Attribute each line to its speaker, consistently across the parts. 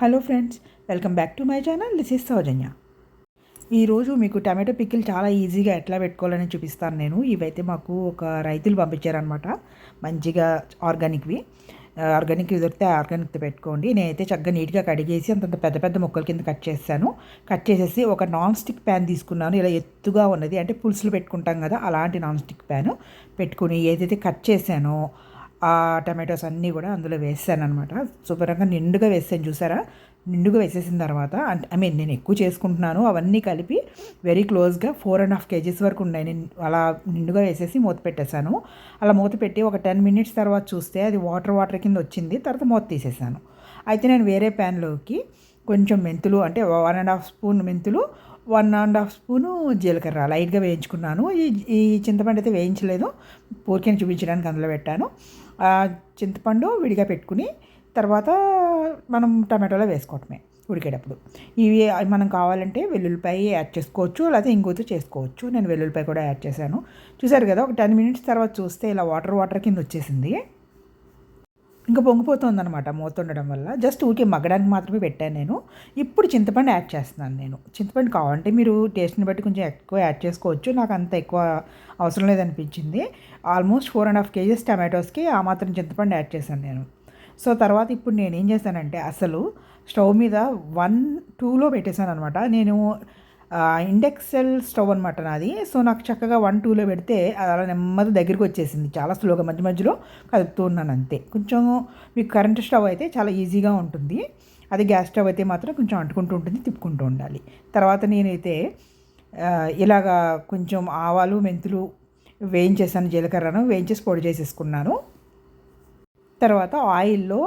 Speaker 1: Hello friends welcome back to my channel. This is Sowjanya. ఈరోజు మీకు tomato pickle చాలా ఈజీగా ఎట్లా పెట్టుకోవాలని చూపిస్తాను నేను. ఇవైతే మాకు ఒక రైతులు పంపించారనమాట మంచిగా ఆర్గానిక్వి. ఆర్గానిక్ దొరికితే ఆర్గానిక్ పెట్టుకోండి. నేనైతే చక్కగా నీట్గా కడిగేసి అంతంత పెద్ద పెద్ద ముక్కల కింద కట్ చేశాను. కట్ చేసేసి ఒక నాన్ స్టిక్ ప్యాన్ తీసుకున్నాను. ఇలా ఎత్తుగా ఉన్నది. అంటే పులుసులు పెట్టుకుంటాం కదా అలాంటి నాన్ స్టిక్ ప్యాన్ పెట్టుకుని ఏదైతే కట్ చేశానో ఆ టమాటోస్ అన్నీ కూడా అందులో వేసాను అనమాట శుభ్రంగా నిండుగా వేసాను చూసారా? నిండుగా వేసేసిన తర్వాత ఐ మీన్ నేను ఎక్కువ చేసుకుంటున్నాను అవన్నీ కలిపి వెరీ క్లోజ్గా ఫోర్ అండ్ హాఫ్ కేజీస్ వరకు ఉన్నాయి. నేను అలా నిండుగా వేసేసి మూత పెట్టేశాను. అలా మూత పెట్టి ఒక టెన్ మినిట్స్ తర్వాత చూస్తే అది వాటర్ వాటర్ కింద వచ్చింది. తర్వాత మూత తీసేసాను అయితే నేను వేరే ప్యాన్లోకి కొంచెం మెంతులు అంటే వన్ అండ్ హాఫ్ స్పూన్ మెంతులు వన్ అండ్ హాఫ్ స్పూను జీలకర్ర లైట్గా వేయించుకున్నాను. ఈ ఈ చింతపండు అయితే వేయించలేదు. పూర్కిని చూపించడానికి అందులో పెట్టాను. చింతపండు విడిగా పెట్టుకుని తర్వాత మనం టమాటోలో వేసుకోవటమే ఉడికేటప్పుడు. ఇవి మనం కావాలంటే వెల్లుల్లిపాయ యాడ్ చేసుకోవచ్చు లేకపోతే ఇంకోతో చేసుకోవచ్చు. నేను వెల్లుల్లిపాయ కూడా యాడ్ చేశాను. చూసారు కదా ఒక టెన్ మినిట్స్ తర్వాత చూస్తే ఇలా వాటర్ వాటర్ కింద వచ్చేసింది. ఇంకా పొంగిపోతుంది అనమాట మూతుండడం వల్ల. జస్ట్ ఊరికే మగ్గడానికి మాత్రమే పెట్టాను నేను. ఇప్పుడు చింతపండు యాడ్ చేస్తున్నాను నేను. చింతపండు కావాలంటే మీరు టేస్ట్ని బట్టి కొంచెం ఎక్కువ యాడ్ చేసుకోవచ్చు. నాకు అంత ఎక్కువ అవసరం లేదనిపించింది. Almost four and half kgs టమాటోస్కి ఆ మాత్రం చింతపండు యాడ్ చేశాను నేను. సో తర్వాత ఇప్పుడు నేను ఏం చేశానంటే అసలు స్టవ్ మీద వన్ టూలో పెట్టేశాను అనమాట నేను ఇండెక్సెల్ స్టవ్ అనమాట నాది. సో నాకు చక్కగా వన్ టూలో పెడితే అలా నెమ్మది దగ్గరికి వచ్చేసింది. చాలా స్లోగా మధ్య మధ్యలో కదుపుతూ ఉన్నాను అంతే. కొంచెం మీకు కరెంట్ స్టవ్ అయితే చాలా ఈజీగా ఉంటుంది. అది గ్యాస్ స్టవ్ అయితే మాత్రం కొంచెం అంటుకుంటూ ఉంటుంది తిప్పుకుంటూ ఉండాలి. తర్వాత నేనైతే ఇలాగా కొంచెం ఆవాలు మెంతులు వేయించేసాను జీలకర్రను వేయించేసి పొడి చేసేసుకున్నాను. తర్వాత ఆయిల్లో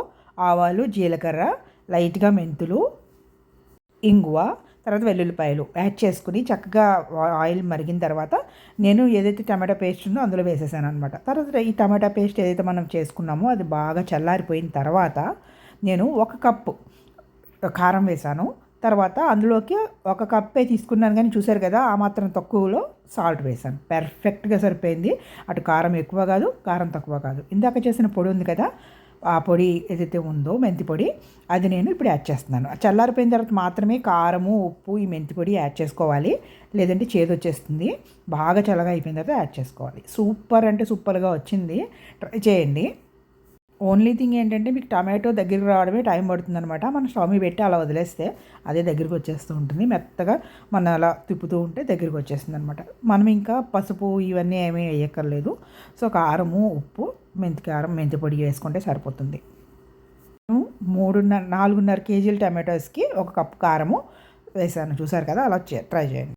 Speaker 1: ఆవాలు జీలకర్ర లైట్గా మెంతులు ఇంగువ తర్వాత వెల్లుల్లిపాయలు యాడ్ చేసుకుని చక్కగా ఆయిల్ మరిగిన తర్వాత నేను ఏదైతే టమాటా పేస్ట్ ఉందో అందులో వేసేసాను అనమాట తర్వాత ఈ టమాటా పేస్ట్ ఏదైతే మనం చేసుకున్నామో అది బాగా చల్లారిపోయిన తర్వాత నేను ఒక కప్పు కారం వేసాను. తర్వాత అందులోకి ఒక కప్పే తీసుకున్నాను కానీ చూశారు కదా ఆ మాత్రం తక్కువలో సాల్ట్ వేసాను. పెర్ఫెక్ట్గా సరిపోయింది. అటు కారం ఎక్కువ కాదు కారం తక్కువ కాదు. ఇందాక చేసిన పొడి ఉంది కదా ఆ పొడి ఏదైతే ఉందో మెంతి పొడి అది నేను ఇప్పుడు యాడ్ చేస్తున్నాను. చల్లారిపోయిన తర్వాత మాత్రమే కారము ఉప్పు ఈ మెంతి పొడి యాడ్ చేసుకోవాలి. లేదంటే చేదు వచ్చేస్తుంది. బాగా చల్లగా అయిపోయిన తర్వాత యాడ్ చేసుకోవాలి. సూపర్ అంటే సూపర్గా వచ్చింది. ట్రై చేయండి. ఓన్లీ థింగ్ ఏంటంటే మీకు టమాటో దగ్గరికి రావడమే టైం పడుతుందనమాట మనం స్టవ్ మీద పెట్టి అలా వదిలేస్తే అదే దగ్గరికి వచ్చేస్తూ ఉంటుంది. మెత్తగా మనం అలా తిప్పుతూ ఉంటే దగ్గరికి వచ్చేస్తుంది అనమాట మనం ఇంకా పసుపు ఇవన్నీ ఏమీ వేయక్కర్లేదు. సో కారము ఉప్పు మెంతి కారం మెంతి పొడి వేసుకుంటే సరిపోతుంది. మూడున్నర నాలుగున్నర కేజీల టమాటోస్కి ఒక కప్పు కారము వేసాను. చూసారు కదా? అలా ట్రై చేయండి.